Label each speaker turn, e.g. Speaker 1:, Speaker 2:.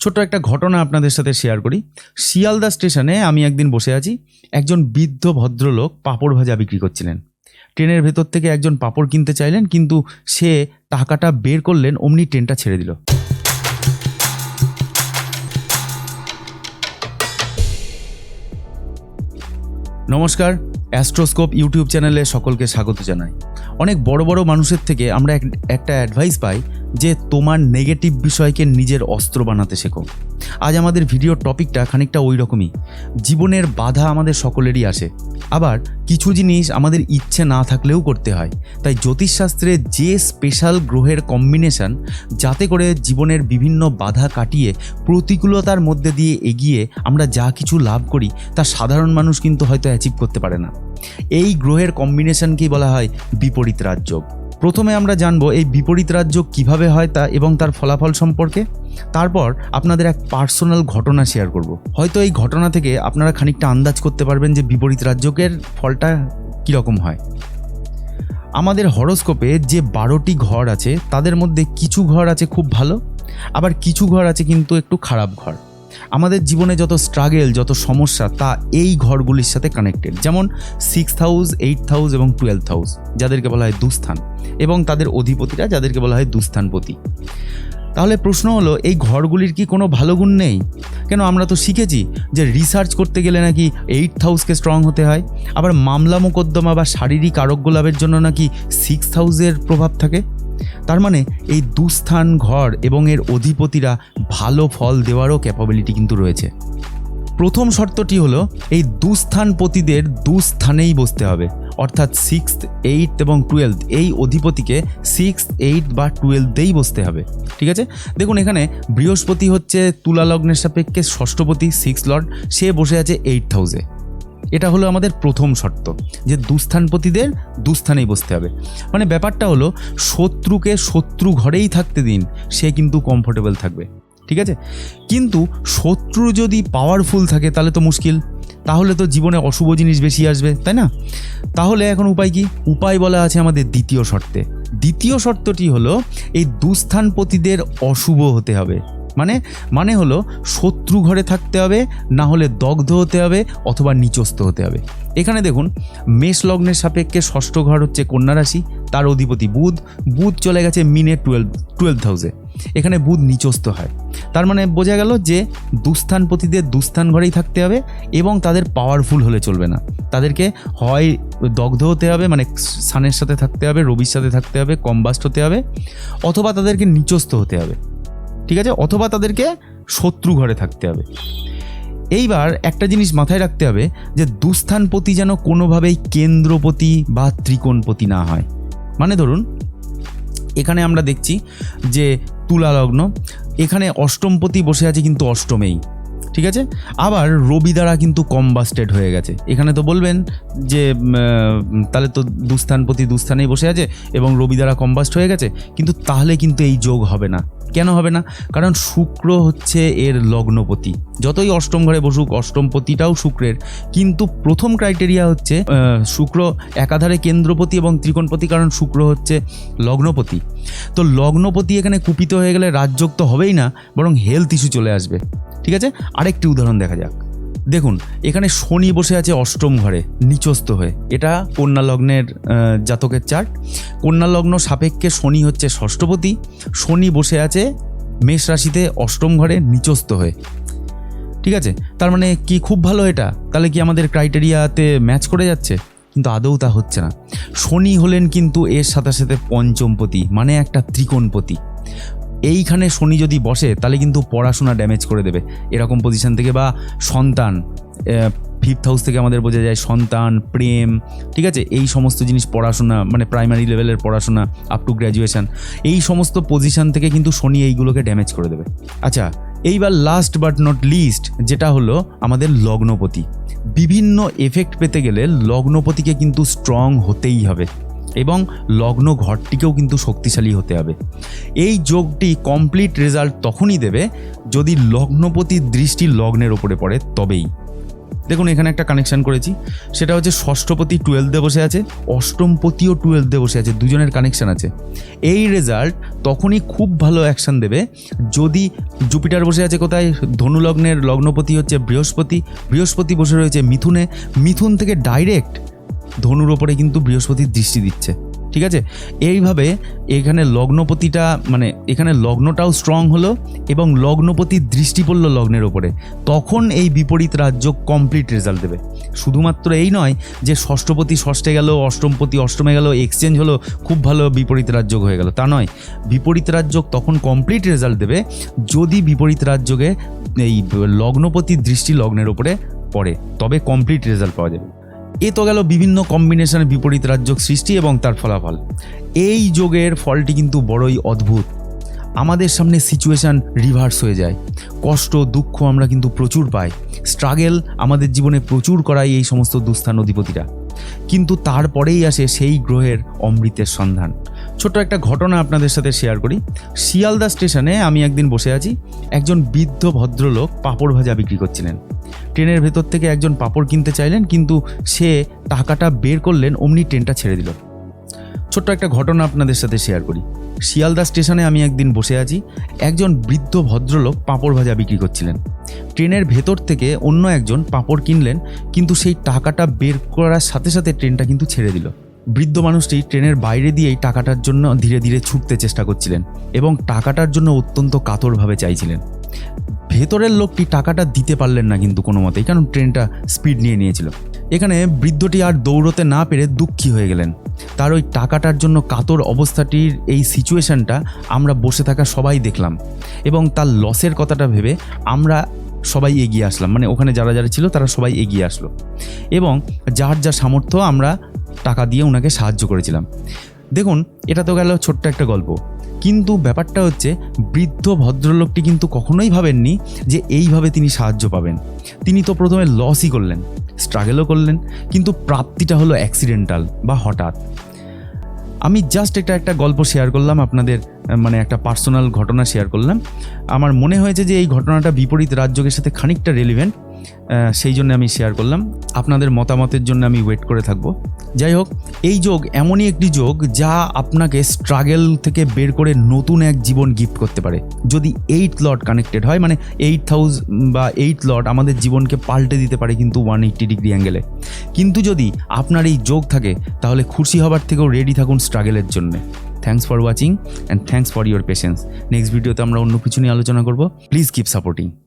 Speaker 1: ছোট্ট একটা ঘটনা আপনাদের সাথে শেয়ার করি। শিয়ালদা স্টেশনে আমি একদিন বসে আছি, একজন বৃদ্ধ ভদ্রলোক পাঁপড় ভাজা বিক্রি করছিলেন। ট্রেনের ভেতর থেকে একজন পাঁপড় কিনতে চাইলেন, কিন্তু সে টাকাটা বের করলেন, অমনি ট্রেনটা ছেড়ে দিল। নমস্কার, অ্যাস্ট্রোস্কোপ ইউটিউব চ্যানেলে সকলকে স্বাগত জানাই। অনেক বড় বড় মানুষের থেকে আমরা এক- একটা অ্যাডভাইস পাই যে তোমার নেগেটিভ বিষয়কে নিজের অস্ত্র বানাতে শেখো। আজ আমাদের ভিডিওর টপিকটা খানিকটা ওই রকমই। জীবনের বাধা আমাদের সকলেরই আসে। আবার কিছু জিনিস আমাদের ইচ্ছে না থাকলেও করতে হয়। তাই জ্যোতিষশাস্ত্রে যে স্পেশাল গ্রহের কম্বিনেশন, যাতে করে জীবনের বিভিন্ন বাধা কাটিয়ে প্রতিকূলতার মধ্যে দিয়ে এগিয়ে আমরা যা কিছু লাভ করি, তা সাধারণ মানুষ কিন্তু হয়তো অ্যাচিভ করতে পারে না। এই গ্রহের কম্বিনেশনকেই বলা হয় বিপরীত রাজযোগ। প্রথমে আমরা জানব এই বিপরীত রাজ্য কীভাবে হয় তা এবং তার ফলাফল সম্পর্কে। তারপর আপনাদের এক পার্সোনাল ঘটনা শেয়ার করব। হয়তো এই ঘটনা থেকে আপনারা খানিকটা আন্দাজ করতে পারবেন যে বিপরীত রাজ্যকের ফলটা কীরকম হয়। আমাদের হরোস্কোপে যে বারোটি ঘর আছে, তাদের মধ্যে কিছু ঘর আছে খুব ভালো, আবার কিছু ঘর আছে কিন্তু একটু খারাপ ঘর। আমাদের জীবনে যত স্ট্রাগেল যত সমস্যা, তা এই ঘরগুলির সাথে কানেক্টেড যেমন সিক্স হাউস এইট হাউস এবং টুয়েলভ হাউস যাদেরকে বলা হয় দুস্থান, এবং তাদের অধিপতিরা যাদেরকে বলা হয় দুস্থানপতি। তাহলে প্রশ্ন হলো, এই ঘরগুলির কি কোনো ভালো গুণ নেই? কেন আমরা তো শিখেছি যে রিসার্চ করতে গেলে নাকি এইট হাউসকে স্ট্রং হতে হয়, আবার মামলা মোকদ্দমা বা শারীরিক আরোগ্য লাভের জন্য নাকি সিক্স হাউসের প্রভাব থাকে? তার মানে এই দুস্থান ঘর এবং এর অধিপতিরা ভালো ফল দেওয়ারও ক্যাপাবিলিটি কিন্তু রয়েছে। প্রথম শর্তটি হলো, এই দুস্থানপতিদের দুস্থানেই বসতে হবে। অর্থাৎ সিক্স এইট এবং টুয়েলভ এই অধিপতিকে সিক্স এইট বা টুয়েলভেই বসতে হবে। ঠিক আছে? দেখুন এখানে বৃহস্পতি হচ্ছে তুলা লগ্নের সাপেক্ষে ষষ্ঠপতি সিক্স লর্ড সে বসে আছে এইট হাউসে এটা হলো আমাদের প্রথম শর্ত, যে দুস্থানপতিদের দুস্থানেই বসতে হবে। মানে ব্যাপারটা হলো, শত্রুকে শত্রু ঘরেই থাকতে দিন, সে কিন্তু কমফোর্টেবল থাকবে, ঠিক আছে? কিন্তু শত্রু যদি পাওয়ারফুল থাকে, তাহলে তো মুশকিল। তাহলে তো জীবনে অশুভ জিনিস বেশি আসবে, তাই না? তাহলে এখন উপায় কি? উপায় বলা আছে আমাদের দ্বিতীয় শর্তে। দ্বিতীয় শর্তটি হলো, এই দুস্থানপতিদের অশুভ হতে হবে। মানে মানে হলো শত্রু ঘরে থাকতে হবে, না হলে দগ্ধ হতে হবে অথবা নিচস্ত হতে হবে। এখানে দেখুন, মেষ লগ্নের সাপেক্ষে ষষ্ঠ ঘর হচ্ছে কন্যা রাশি, তার অধিপতি বুধ বুধ চলে গেছে মিনে টুয়েলভ টুয়েলভ হাউসে। এখানে বুধ নিচস্ত হয়। তার মানে বোঝা গেল যে দুস্থানপতিদের দুস্থান ঘরেই থাকতে হবে এবং তাদের পাওয়ারফুল হলে চলবে না। তাদেরকে হয় দগ্ধ হতে হবে মানে সানের সাথে থাকতে হবে, রবির সাথে থাকতে হবে, কম্বাস্ট হতে হবে, অথবা তাদেরকে নিচস্ত হতে হবে। ঠিক আছে? অথবা তাদেরকে শত্রু ঘরে থাকতে হবে। এইবার একটা জিনিস মাথায় রাখতে হবে যে দুস্থানপতি যেন কোনোভাবেই কেন্দ্রপতি বা ত্রিকোণপতি না হয়। মানে ধরুন, এখানে আমরা দেখছি যে তুলা লগ্ন এখানে অষ্টমপতি বসে আছে কিন্তু অষ্টমেই, ঠিক আছে? আবার রবি দ্বারা কিন্তু কম্বাস্টেড হয়ে গেছে। এখানে তো বলবেন যে তাহলে তো দুস্থানপতি দুস্থানেই বসে আছে এবং রবি দ্বারা কম্বাস্ট হয়ে গেছে, কিন্তু তাহলে কিন্তু এই যোগ হবে না। কেন হবে না? কারণ শুক্র হচ্ছে এর লগ্নপতি। যতই অষ্টম ঘরে বসুক, অষ্টমপতিটাও শুক্রের। কিন্তু প্রথম ক্রাইটেরিয়া হচ্ছে শুক্র একাধারে কেন্দ্রপতি এবং ত্রিকোণপতি, কারণ শুক্র হচ্ছে লগ্নপতি। তো লগ্নপতি এখানে কুপিত হয়ে গেলে রাজযোগ তো হবেই না, বরং হেলথ ইস্যু চলে আসবে। ঠিক আছে? আরেকটি উদাহরণ দেখা যাক। দেখুন, এখানে শনি বসে আছে অষ্টম ঘরে নিচস্ত হয়ে। এটা কন্যা লগ্নের জাতকের চার্ট কন্যা লগ্ন সাপেক্ষে শনি হচ্ছে ষষ্ঠপতি। শনি বসে আছে মেষ রাশিতে অষ্টম ঘরে নিচস্ত হয়ে। ঠিক আছে? তার মানে কি খুব ভালো এটা? তাহলে কি আমাদের ক্রাইটেরিয়াতে ম্যাচ করে যাচ্ছে? কিন্তু আদৌ তা হচ্ছে না। শনি হলেন কিন্তু এর সাথে সাথে পঞ্চমপতি মানে একটা ত্রিকোণপতি। এইখানে শনি যদি বসে, তাহলে কিন্তু পড়াশোনা ড্যামেজ করে দেবে। এরকম পজিশন থেকে বা সন্তান ফিফথ হাউস থেকে আমাদের বোঝা যায় সন্তান, প্রেম, ঠিক আছে? এই সমস্ত জিনিস পড়াশোনা মানে প্রাইমারি লেভেলের পড়াশোনা আপ টু গ্র্যাজুয়েশন এই সমস্ত পজিশন থেকে কিন্তু শনি এইগুলোকে ড্যামেজ করে দেবে। আচ্ছা এইবার লাস্ট বাট নট লিস্ট যেটা হলো আমাদের লগ্নপতি। বিভিন্ন এফেক্ট পেতে গেলে লগ্নপতিকে কিন্তু স্ট্রং হতেই হবে। এবং লগ্ন ঘরটিকেও কিন্তু শক্তিশালী হতে হবে। এই যোগটি কমপ্লিট রেজাল্ট তখনই দেবে যদি লগ্নপতির দৃষ্টি লগ্নের ওপরে পড়ে তবেই। দেখুন, এখানে একটা কানেকশন করেছি। সেটা হচ্ছে ষষ্ঠপতি টুয়েলভে বসে আছে, অষ্টমপতিও টুয়েলভে বসে আছে, দুজনের কানেকশান আছে। এই রেজাল্ট তখনই খুব ভালো অ্যাকশন দেবে যদি জুপিটার বসে আছে কোথায়? ধনুলগ্নের লগ্নপতি হচ্ছে বৃহস্পতি। বৃহস্পতি বসে রয়েছে মিথুনে। মিথুন থেকে ডাইরেক্ট ধনুর ওপরে কিন্তু বৃহস্পতির দৃষ্টি দিচ্ছে, ঠিক আছে? এইভাবে এখানে লগ্নপতিটা মানে এখানে লগ্নটাও স্ট্রং হলো এবং লগ্নপতির দৃষ্টি পড়ল লগ্নের ওপরে। তখন এই বিপরীত রাজ্য কমপ্লিট রেজাল্ট দেবে। শুধুমাত্র এই নয় যে ষষ্ঠপতি ষষ্ঠে গেল, অষ্টমপতি অষ্টমে গেল এক্সচেঞ্জ হলো, খুব ভালো বিপরীত রাজ্য হয়ে গেল। তা নয়, বিপরীত রাজ্য তখন কমপ্লিট রেজাল্ট দেবে যদি বিপরীত রাজ্যকে এই লগ্নপতির দৃষ্টি লগ্নের ওপরে পড়ে, তবে কমপ্লিট রেজাল্ট পাওয়া যাবে। এ তো গেল বিভিন্ন কম্বিনেশনের বিপরীত রাজ্য সৃষ্টি এবং তার ফলাফল। এই যোগের ফলটি কিন্তু বড়ই অদ্ভুত। আমাদের সামনে সিচুয়েশান রিভার্স হয়ে যায়। কষ্ট, দুঃখ আমরা কিন্তু প্রচুর পাই। স্ট্রাগেল আমাদের জীবনে প্রচুর করায় এই সমস্ত দুস্থান অধিপতিরা। কিন্তু তারপরেই আসে সেই গ্রহের অমৃতের সন্ধান। ছোট্ট একটা ঘটনা আপনাদের সাথে শেয়ার করি। শিয়ালদা স্টেশনে আমি একদিন বসে আছি। একজন বৃদ্ধ ভদ্রলোক পাঁপড় ভাজা বিক্রি করছিলেন। ট্রেনের ভেতর থেকে একজন পাঁপড় কিনতে চাইলেন, কিন্তু সে টাকাটা বের করলেন, অমনি ট্রেনটা ছেড়ে দিল। ছোট্ট একটা ঘটনা আপনাদের সাথে শেয়ার করি। শিয়ালদা স্টেশনে আমি একদিন বসে আছি, একজন বৃদ্ধ ভদ্রলোক পাঁপড় ভাজা বিক্রি করছিলেন। ট্রেনের ভেতর থেকে অন্য একজন পাঁপড় কিনলেন, কিন্তু সেই টাকাটা বের করার সাথে সাথে ট্রেনটা কিন্তু ছেড়ে দিল। বৃদ্ধ মানুষটি ট্রেনের বাইরে দিয়েই টাকাটার জন্য ধীরে ধীরে ছুটতে চেষ্টা করছিলেন এবং টাকাটার জন্য অত্যন্ত কাতরভাবে চাইছিলেন। ভেতরের লোকটি টাকাটা দিতে পারলেন না কিন্তু কোনো মতেই, কারণ ট্রেনটা স্পিড নিয়ে নিয়েছিল। এখানে বৃদ্ধটি আর দৌড়তে না পেরে দুঃখী হয়ে গেলেন। তার ওই টাকাটার জন্য কাতর অবস্থাটির এই সিচুয়েশনটা আমরা বসে থাকা সবাই দেখলাম এবং তার লসের কথাটা ভেবে আমরা সবাই এগিয়ে আসলাম। মানে ওখানে যারা যারা ছিল তারা সবাই এগিয়ে আসলো এবং যার যা সামর্থ্য আমরা টাকা দিয়ে ওনাকে সাহায্য করেছিলাম। দেখুন, এটা তো গেল ছোট্ট একটা গল্প। কিন্তু ব্যাপারটা হচ্ছে, বৃদ্ধ ভদ্রলোকটি কিন্তু কখনোই ভাবেননি যে এইভাবে তিনি সাহায্য পাবেন। তিনি তো প্রথমে লসই করলেন স্ট্রাগেলও করলেন, কিন্তু প্রাপ্তিটা হলো অ্যাক্সিডেন্টাল বা হঠাৎ। আমি জাস্ট এটা একটা গল্প শেয়ার করলাম আপনাদের মানে একটা পার্সোনাল ঘটনা শেয়ার করলাম। আমার মনে হয়েছে যে এই ঘটনাটা বিপরীত রাজ্যের সাথে খানিকটা রেলিভেন্ট সেই জন্য আমি শেয়ার করলাম। আপনাদের মতামতের জন্য আমি ওয়েট করে থাকব। যাই হোক, এই যোগ এমনই একটি যোগ যা আপনাকে স্ট্রাগেল থেকে বের করে নতুন এক জীবন গিফট করতে পারে। যদি এইট লট কানেক্টেড হয় মানে এইট হাউস বা এইট লট আমাদের জীবনকে পাল্টে দিতে পারে কিন্তু ওয়ান এইট্টি ডিগ্রি অ্যাঙ্গেলে কিন্তু যদি আপনার এই যোগ থাকে, তাহলে খুশি হবার থেকেও রেডি থাকুন স্ট্রাগেলের জন্য। Thanks for watching and thanks for your patience next ভিডিওতে আমরা অন্য কিছু নিয়ে আলোচনা করব। Please keep supporting